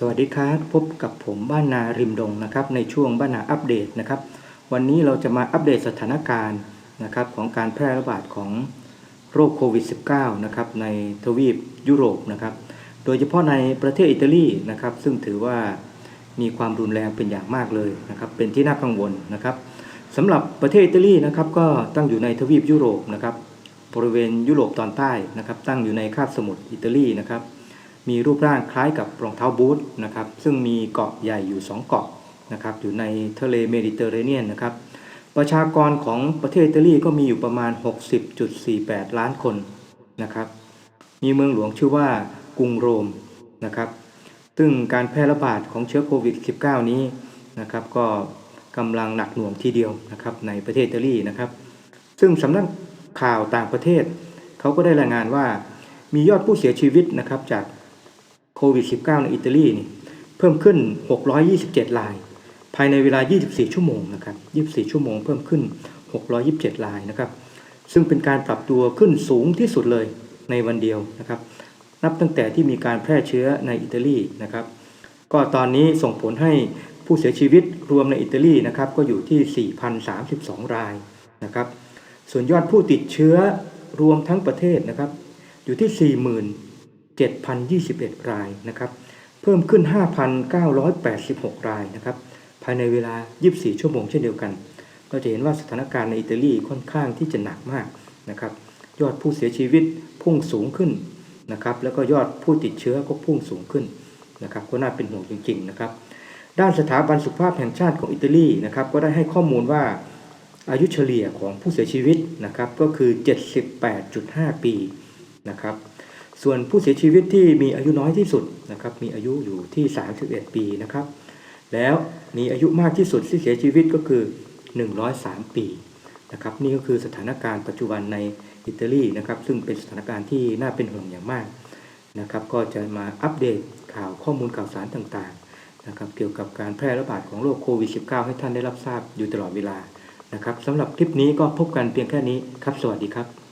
สวัสดีครับพบกับผมบ้านนาริมดงนะครับในช่วงบ้านนาอัปเดตนะครับ วันนี้เราจะมาอัปเดตสถานการณ์นะครับของการแพร่ระบาดของโรคโควิด -19 นะครับในทวีปยุโรปนะครับ โดยเฉพาะในประเทศอิตาลีนะครับ ซึ่งถือว่ามีความรุนแรงเป็นอย่างมากเลยนะครับ เป็นที่น่ากังวลนะครับสำหรับประเทศอิตาลีนะครับก็ตั้งอยู่ในทวีปยุโรปนะครับบริเวณยุโรปตอนใต้นะครับ ตั้งอยู่ในคาบสมุทรอิตาลีนะครับ มีรูปร่างคล้ายกับรองเท้าบูทนะครับซึ่งมีเกาะใหญ่อยู่ 2 เกาะนะครับอยู่ในทะเลเมดิเตอร์เรเนียนนะครับประชากรของประเทศอิตาลีก็มีอยู่ประมาณ 60.48 ล้านคนนะครับมีเมืองหลวงชื่อว่ากรุงโรมนะครับซึ่งการแพร่ระบาดของเชื้อโควิด -19 นี้นะครับก็กำลังหนักหน่วงทีเดียวนะครับในประเทศอิตาลีนะครับ ซึ่งสำนักข่าวต่างประเทศ เขาก็ได้รายงานว่ามียอดผู้เสียชีวิตนะครับจาก โควิด -19 ในอิตาลีนี่เพิ่มขึ้น 627 ราย ภายในเวลา 24 ชั่วโมงนะครับ 24 ชั่วโมงเพิ่มขึ้น 627 รายนะครับ ซึ่งเป็นการปรับตัวขึ้นสูงที่สุดเลยในวันเดียวนะครับ นับตั้งแต่ที่มีการแพร่เชื้อในอิตาลีนะครับ ก็ตอนนี้ส่งผลให้ผู้เสียชีวิตรวมในอิตาลีนะครับก็อยู่ที่ 4,032 รายนะครับ ส่วนยอดผู้ติดเชื้อรวมทั้งประเทศนะครับ อยู่ที่ 7,021 รายนะครับ เพิ่มขึ้น 5,986 รายนะครับ ภายในเวลา 24 ชั่วโมงเช่นเดียวกัน ก็จะเห็นว่าสถานการณ์ในอิตาลีค่อนข้างที่จะหนักมากนะครับ ยอดผู้เสียชีวิตพุ่งสูงขึ้นนะครับ แล้วก็ยอดผู้ติดเชื้อก็พุ่งสูงขึ้นนะครับ ก็น่าเป็นห่วงจริงๆนะครับ ด้านสถาบันสุขภาพแห่งชาติของอิตาลีนะครับ ก็ได้ให้ข้อมูลว่าอายุเฉลี่ยของผู้เสียชีวิตนะครับก็คือ 78.5 ปีนะครับ ส่วนผู้เสียชีวิตที่มีอายุน้อยที่สุดนะครับมีอายุอยู่ที่ 31 ปีนะครับ แล้วมีอายุมากที่สุดที่เสียชีวิตก็คือ 103 ปีนะครับนี่ก็คือสถานการณ์ปัจจุบันในอิตาลีนะครับซึ่งเป็นสถานการณ์ที่น่าเป็นห่วงอย่างมากนะครับก็จะมาอัปเดตข่าวข้อมูลข่าวสารต่างๆนะครับเกี่ยวกับการแพร่ระบาดของโรคโควิด -19 ให้ท่านได้รับทราบอยู่ตลอดเวลานะครับสำหรับคลิปนี้ก็พบกันเพียงแค่นี้ครับ สวัสดีครับ